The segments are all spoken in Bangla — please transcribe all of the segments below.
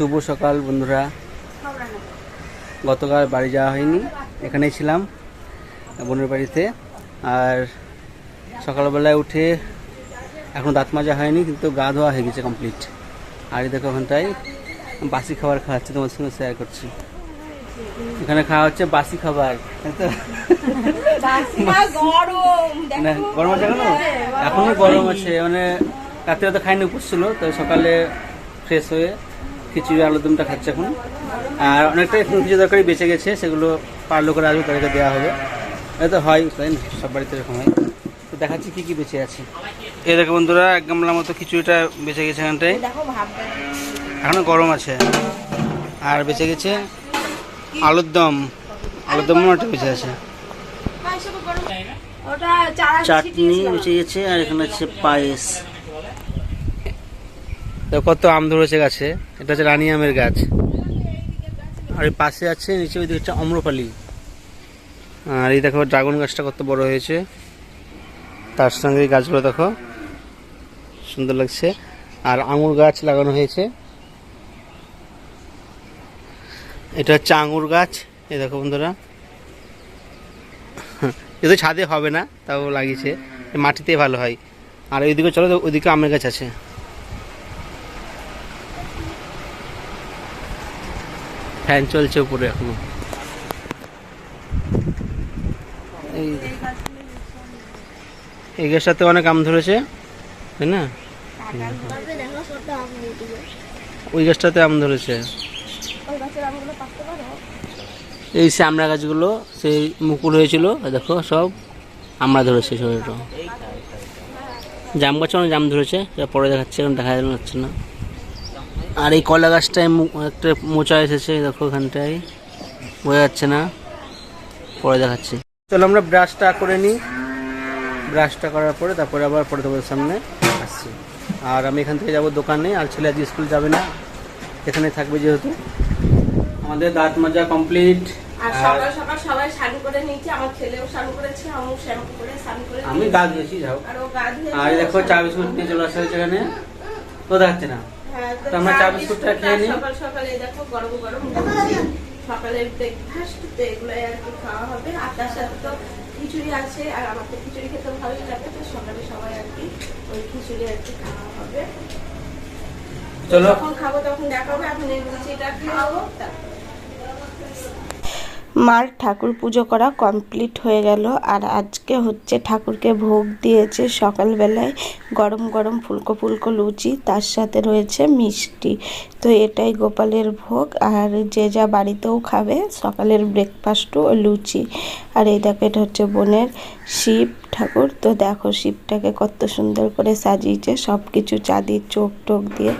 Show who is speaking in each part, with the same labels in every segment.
Speaker 1: শুভ সকাল বন্ধুরা। গতকাল বাড়ি যাওয়া হয়নি এখানেই ছিলাম বোনের বাড়িতে। আর সকালবেলায় উঠে এখন দাঁত মাজা হয়নি কিন্তু গা ধোয়া হয়ে গেছে কমপ্লিট আর দেখো ওখানটায় বাসি খাবার খাওয়াচ্ছে তোমার সঙ্গে শেয়ার করছি। এখানে খাওয়া হচ্ছে বাসি খাবার? গরম আছে এখনও? এখনও গরম আছে মানে রাত্রে তো খাইনি উপোস ছিল তো সকালে ফ্রেশ হয়ে খিচুড়ি আলুদমটা খাচ্ছে এখন। আর অনেকটা এখন কিছু তরকারি বেঁচে গেছে সেগুলো পারল করে আসবে তাদেরকে দেওয়া হবে। এটা তো হয় তাই না? সব বাড়িতে এরকম হয়। তো দেখাচ্ছি কী কী বেঁচে আছে। এই দেখো বন্ধুরা এক গামলা মতো খিচুড়িটা বেঁচে গেছে এখানটায়।
Speaker 2: দেখো ভাববে
Speaker 1: এখনও গরম আছে। আর বেঁচে গেছে আলুর দম। আলুর দমও একটা বেঁচে আছে। চাটনি বেঁচে গেছে আর এখানে আছে পায়েস। কত আম ধরেছে গাছে। এটা হচ্ছে রানী আমের গাছ। আর এই পাশে আছে, নিচে ওই দিকে অম্রপালি। আর এই দেখো ড্রাগন গাছটা কত বড় হয়েছে। তার সঙ্গে এই গাছগুলো দেখো, সুন্দর লাগছে। আর আঙুর গাছ লাগানো হয়েছে। এটা হচ্ছে আঙুর গাছ, এই দেখো বন্ধুরা। যেহেতু ছাদে হবে না, তাও লাগিয়েছে। মাটিতে ভালো হয়। আর ওইদিকে চলো, ওইদিকে আমের গাছ আছে। ফ্যান চলছে উপরে এখনও। এই গাছটাতে অনেক আম ধরেছে, তাই না? ওই গাছটাতে আম ধরেছে। এই শ্যামড়া গাছগুলো, সেই মুকুল হয়েছিল, দেখো সব আমরা ধরেছে ছোটো ছোটো জাম গাছে অনেক জাম ধরেছে পরে দেখাচ্ছে, এখন দেখা যাচ্ছে না। আর এই কলা গাছটায় একটা মোচা এসেছে দেখো এখানটায়। বোঝা যাচ্ছে না? পরে দেখাচ্ছি। চলো আমরা ব্রাশটা করে নিই। ব্রাশটা করার পরে তারপরে আবার পরে তোমাদের সামনে আসছি। আর আমি এখান থেকে যাব দোকানে আর ছেলে আজ স্কুল যাবে না। এখানে থাকবে যেহেতু। আমাদের দাঁত মাজা কমপ্লিট
Speaker 2: আর সকাল সকাল সবাই স্নান করে নিয়েছে আমার ছেলেও স্নান করেছে আমিও শ্যাম্পু করে স্নান করে
Speaker 1: আমি গা ধুয়েছি যাও।
Speaker 2: আর
Speaker 1: দেখো চা বিস্কুট নিয়ে চলে আসছে এখানে। তো দেখাচ্ছে না।
Speaker 2: তো
Speaker 1: তো আমরা
Speaker 2: চা
Speaker 1: বিস্কুটটা খেয়ে নিই।
Speaker 2: সকাল সকালে দেখো গরম গরম লুচি, সকালের ব্রেকফাস্ট তো এগুলো আর কি খাওয়া হবে। আর তার সাথে তো খিচুড়ি আছে আর আমার তো খিচুড়ি খেতে ভালোই লাগে তো সকালে সবাই আর কি ওই খিচুড়ি আর কি খাওয়া হবে।
Speaker 1: চলো।
Speaker 2: যখন খাব তখন দেখাবো এখন এই লুচিটা খাওয়াবো তারপর মার ঠাকুর পুজো করা কমপ্লিট হয়ে গেল আর আজকে হচ্ছে ঠাকুরকে ভোগ দিয়েছে সকালবেলায় গরম গরম ফুলকো ফুলকো লুচি, তার সাথে রয়েছে মিষ্টি। তো এটাই গোপালের ভোগ আর যে যা বাড়িতেও খাবে সকালের ব্রেকফাস্টও লুচি। আর এই দেখো এটা হচ্ছে বোনের শিব ঠাকুর। তো দেখো শিবটাকে কত সুন্দর করে সাজিয়েছে সব কিছু চাঁদির চোখ টোক দিয়ে।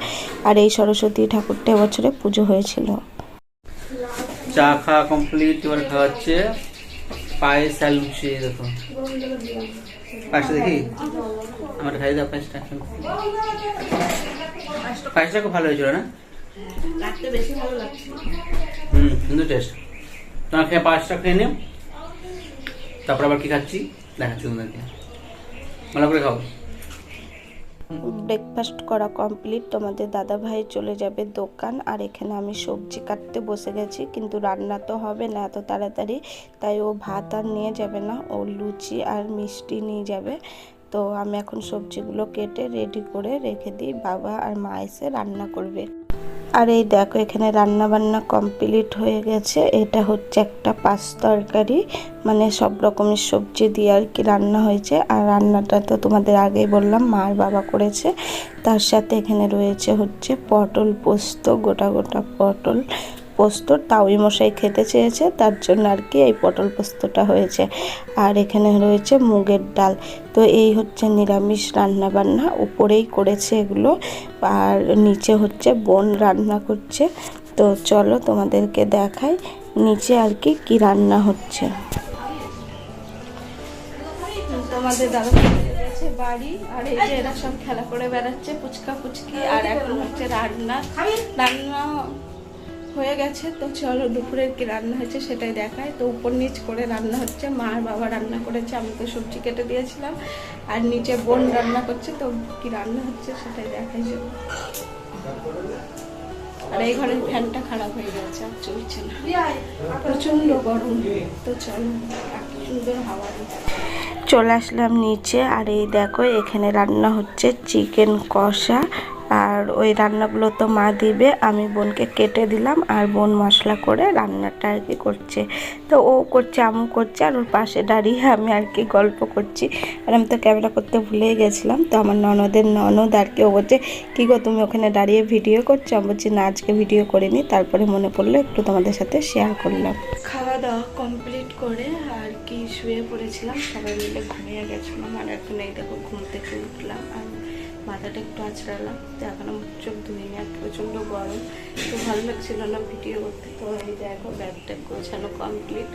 Speaker 2: আর এই সরস্বতী ঠাকুরটা এবছরে পুজো হয়েছিল।
Speaker 1: চা খাওয়া কমপ্লিট এবার খাওয়াচ্ছে পায়েস আর লুচি দেখো। পায়েসটা দেখি? আমার খাই দাও পায়েসটা পায়েসটা খুব ভালো হয়েছিল না? হুম সুন্দর টেস্ট তোমার খেয়ে পায়েসটা খেয়ে নিও। তারপর আবার কি খাচ্ছি? দেখাচ্ছি তোমাদেরকে। ভালো করে খাও।
Speaker 2: ব্রেকফাস্ট করা কমপ্লিট তোমাদের দাদা ভাই চলে যাবে দোকান, আর এখানে আমি সবজি কাটতে বসে গেছি, কিন্তু রান্না তো হবে না এত তাড়াতাড়ি, তাই ও ভাত আর নিয়ে যাবে না, ও লুচি আর মিষ্টি নিয়ে যাবে। তো আমি এখন সবজিগুলো কেটে রেডি করে রেখে দিই, বাবা আর মা এসে রান্না করবে। আর এই দেখো, এখানে রান্না বান্না কমপ্লিট হয়ে গেছে। এটা হচ্ছে একটা পাঁচ তরকারি। মানে সব রকমের সবজি দিয়ে আর কি রান্না হয়েছে। আর রান্নাটা তো তোমাদের আগেই বললাম মার বাবা করেছে। তার সাথে এখানে রয়েছে হচ্ছে পটল পোস্ত, গোটা গোটা পটল। পোস্ত তাওই মশাই খেতে চেয়েছে, তার জন্য আর কি এই পটল পোস্তটা হয়েছে। আর এখানে রয়েছে মুগের ডাল। তো এই হচ্ছে নিরামিষ রান্না বান্না উপরেই করেছে এগুলো। আর নিচে হচ্ছে বোন রান্না করছে। তো চলো তোমাদেরকে দেখাই নিচে আর কি কি রান্না হচ্ছে। দাদা বাড়ি, আর এই যে এরা সব খেলা করে বেড়াচ্ছে, পুচকা পুচকি, আর এখন হচ্ছে রান্না। রান্না হয়ে গেছে, তো চলো দুপুরের কি রান্না হয়েছে সেটাই দেখায়। তো উপর নিচ করে রান্না হচ্ছে, মা আর বাবা রান্না করেছে, আমি তো সবজি কেটে দিয়েছিলাম, আর নিচে বোন রান্না করছে, তো কি রান্না হচ্ছে সেটাই দেখাই আর এই ঘরের ফ্যানটা খারাপ হয়ে গেছে, আর চলছে না। প্রচণ্ড গরম, তো চলো সুন্দর হাওয়া দিচ্ছে। চলে আসলাম নিচে, আর এই দেখো এখানে রান্না হচ্ছে চিকেন কষা আর ওই রান্নাগুলো তো মা দিবে। আমি বোনকে কেটে দিলাম আর বোন মশলা করে রান্নাটা আর কি করছে। তো ও করছে আমু করছে আর ওর পাশে দাঁড়িয়ে আমি আর কি গল্প করছি। আর আমি তো ক্যামেরা করতে ভুলেই গেছিলাম। তো আমার ননদের ননদ আর কি, ও বলছে, কী গো তুমি ওখানে দাঁড়িয়ে ভিডিও করছ? আমি বলছি, না, আজকে ভিডিও করিনি। তারপরে মনে পড়ল, একটু তোমাদের সাথে শেয়ার করলাম। খাওয়া দাওয়া কমপ্লিট করে আর কি শুয়ে পড়েছিলাম। সবাই মিলে ঘুমিয়ে গেছিলাম আর এখন এই দেখো ঘুম থেকে উঠলাম। আর মাথাটা একটু আঁচড়ালাম তো এখন আমার চোখ ধুইনি, আর প্রচণ্ড গরম। তো ভালো লাগছিল না ভিডিও করতে, তো এই দেখো ব্যাগ ট্যাগ গোছানো কমপ্লিট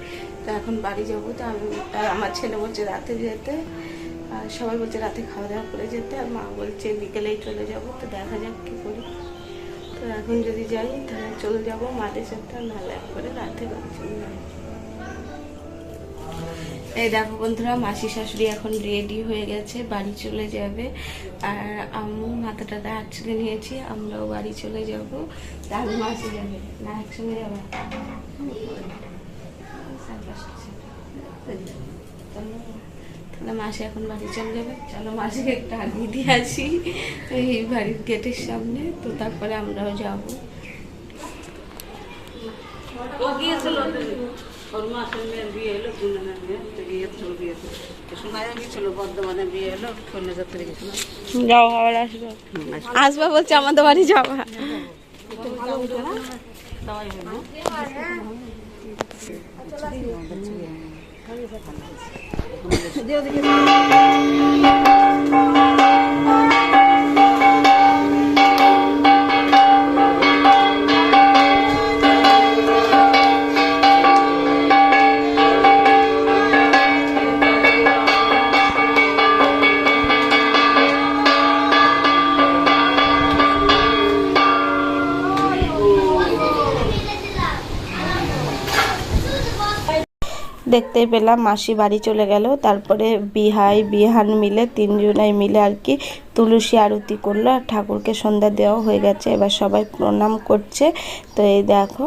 Speaker 2: তো এখন বাড়ি যাব, তো আমি আমার ছেলে বলছে রাতে যেতে, আর সবাই বলছে রাতে খাওয়া দাওয়া করে যেতে, আর মা বলছে বিকেলেই চলে যাব, তো দেখা যাক কী করি। তো এখন যদি যাই, তাহলে চলে যাব মাদের সাথে নাহলে একবারে রাতে বাড়ি চলে যাব। এই দেখো বন্ধুরা, মাসি শাশুড়ি এখন রেডি হয়ে গেছে, বাড়ি চলে যাবে। আর আম্মু মাথা টাথা আছড়ে নিয়েছি, আমরাও বাড়ি চলে যাব। তাহলে মাসি যাবে, না একসঙ্গে যাবে? তাহলে মাসি এখন বাড়ি চলে যাবে। চলো মাসিকে একটু আগিয়ে দিয়ে আসি, এই বাড়ির গেটের সামনে, তো তারপরে আমরাও যাব।
Speaker 3: গিয়েছিল। ওর মাসের মেয়ের বিয়ে এলো গুণনের মেয়ে তো গিয়েছিল বিয়েতে। তো শোনা গিয়েছিল বর্ধমানে বিয়ে এলো কন্যা যাত্রা গেছিল।
Speaker 2: যাও আবার আসব। আসবা বলছে আমাদের বাড়ি যাবা
Speaker 3: সবাই
Speaker 2: দেখতে পেলাম, মাসি বাড়ি চলে গেল। তারপরে বিহাই, বিহান মিলে তিনজনাই মিলে আর কি তুলসী আরতি করল। আর ঠাকুরকে সন্ধ্যা দেওয়া হয়ে গেছে। এবার সবাই প্রণাম করছে। তো এই দেখো।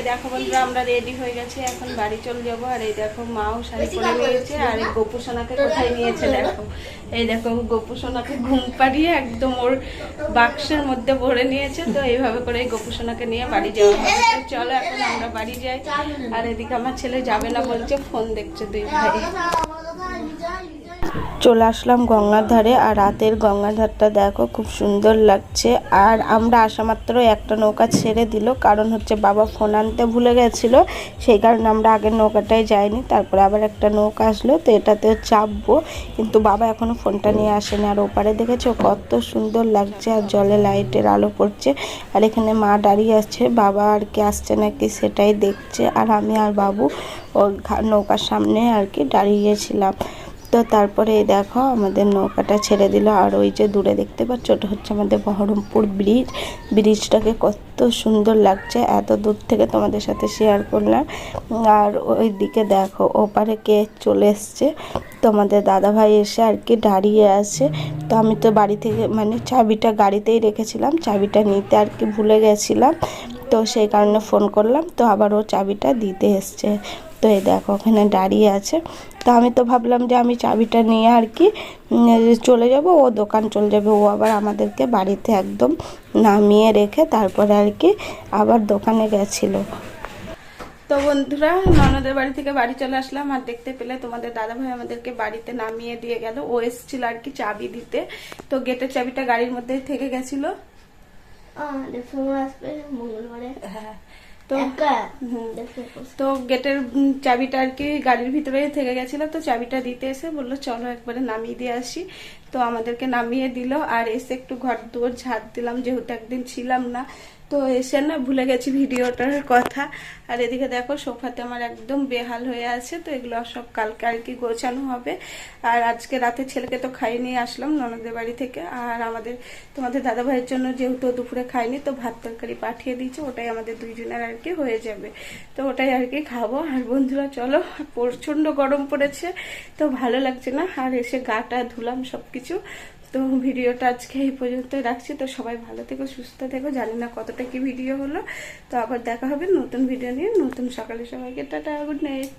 Speaker 2: এই দেখো বন্ধুরা আমরা রেডি হয়ে গেছি এখন বাড়ি চলে যাব। আর এই দেখো মাও শাড়ি পরে রয়েছে আর এই গোপু সোনাকে কোথায় নিয়েছে দেখো? এই দেখো গোপু সোনাকে ঘুম পাড়িয়ে একদম ওর বাক্সের মধ্যে ভরে নিয়েছে তো এইভাবে করে এই গোপু সোনাকে নিয়ে বাড়ি যাওয়া হবে চলো এখন আমরা বাড়ি যাই। আর এদিকে আমার ছেলে যাবে না বলছে ফোন দেখছে দুই ভাই। চলে আসলাম গঙ্গার ধারে আর রাতের গঙ্গার ধারটা দেখো খুব সুন্দর লাগছে। আর আমরা আসা মাত্র একটা নৌকা ছেড়ে দিল, কারণ হচ্ছে বাবা ফোন আনতে ভুলে গেছিল, সেই কারণে আমরা আগের নৌকাটায় যাইনি, তারপরে আবার একটা নৌকা আসলো, তো এটাতেও চাপবো। কিন্তু বাবা এখনও ফোনটা নিয়ে আসেনি, আর ওপারে দেখেছ কত সুন্দর লাগছে, আর জলে লাইটের আলো পড়ছে, আর এখানে মা দাঁড়িয়ে আছে, বাবা আর কি আসছে নাকি সেটাই দেখছে, আর আমি আর বাবু ওর নৌকার সামনে আর কি দাঁড়িয়েছিলাম। তো তারপরে দেখো আমাদের নৌকাটা ছেড়ে দিল। আর ওই যে দূরে দেখতে পাচ্ছ, ওটা হচ্ছে আমাদের বহরমপুর ব্রিজ। ব্রিজটাকে কত সুন্দর লাগছে, এত দূর থেকে তোমাদের সাথে শেয়ার করলাম। আর ওই দিকে দেখো, ওপারে কে চলে এসছে, তোমাদের দাদা ভাই এসে আর কি দাঁড়িয়ে আছে। তো আমি তো বাড়ি থেকে মানে চাবিটা গাড়িতেই রেখেছিলাম, চাবিটা নিতে আর কি ভুলে গেছিলাম। তো সেই কারণে ফোন করলাম, তো আবার ও চাবিটা দিতে এসছে। তো এই দেখো ওখানে দাঁড়িয়ে আছে। তো আমি তো ভাবলাম যে আমি চাবিটা নিয়ে আর কি চলে যাব ও দোকান চলে যাবে। ও আবার আমাদেরকে বাড়িতে একদম নামিয়ে রেখে তারপরে আর কি আবার দোকানে গেছিল। তো বন্ধুরা ননদের বাড়ি থেকে বাড়ি চলে আসলাম। আর দেখতে পেলে তোমাদের দাদা ভাই আমাদেরকে বাড়িতে নামিয়ে দিয়ে গেল। ও এসেছিল আর কি চাবি দিতে। তো গেটের চাবিটা গাড়ির মধ্যে থেকে গেছিল। হ্যাঁ। তো তো গেটের চাবিটা আর কি গাড়ির ভিতরে থেকে গেছিল তো চাবিটা দিতে এসে বলল চলো একবারে নামিয়ে দিয়ে আসি। তো আমাদেরকে নামিয়ে দিল আর এসে একটু ঘর দুয়ার ঝাড় দিলাম যেহেতু একদিন ছিলাম না তো এসে না ভুলে গেছি ভিডিওটার কথা। আর এদিকে দেখো, সোফাতে আমার একদম বেহাল হয়ে আছে, তো এগুলো সব কালকে আর কি গোছানো হবে। আর আজকে রাতে ছেলেকে তো খাইয়ে নিয়ে আসলাম ননদের বাড়ি থেকে। আর আমাদের, তোমাদের দাদা ভাইয়ের জন্য যেহেতু দুপুরে খাইনি তো ভাত তরকারি পাঠিয়ে দিয়েছে, ওটাই আমাদের দুইজনের আর কি হয়ে যাবে। তো ওটাই আর কি খাব। আর বন্ধুরা, চলো প্রচণ্ড গরম পড়েছে, তো ভালো লাগছে না। আর এসে গাটা ধুলাম সবকিছু। তো ভিডিওটা আজকে এই পর্যন্ত রাখছি। তো সবাই ভালো থেকো, সুস্থ থেকো। জানি না কতটা কি ভিডিও হলো। তো আবার দেখা হবে নতুন ভিডিও নিয়ে। নতুন সকালে সবাইকে, টাটা গুড নাইট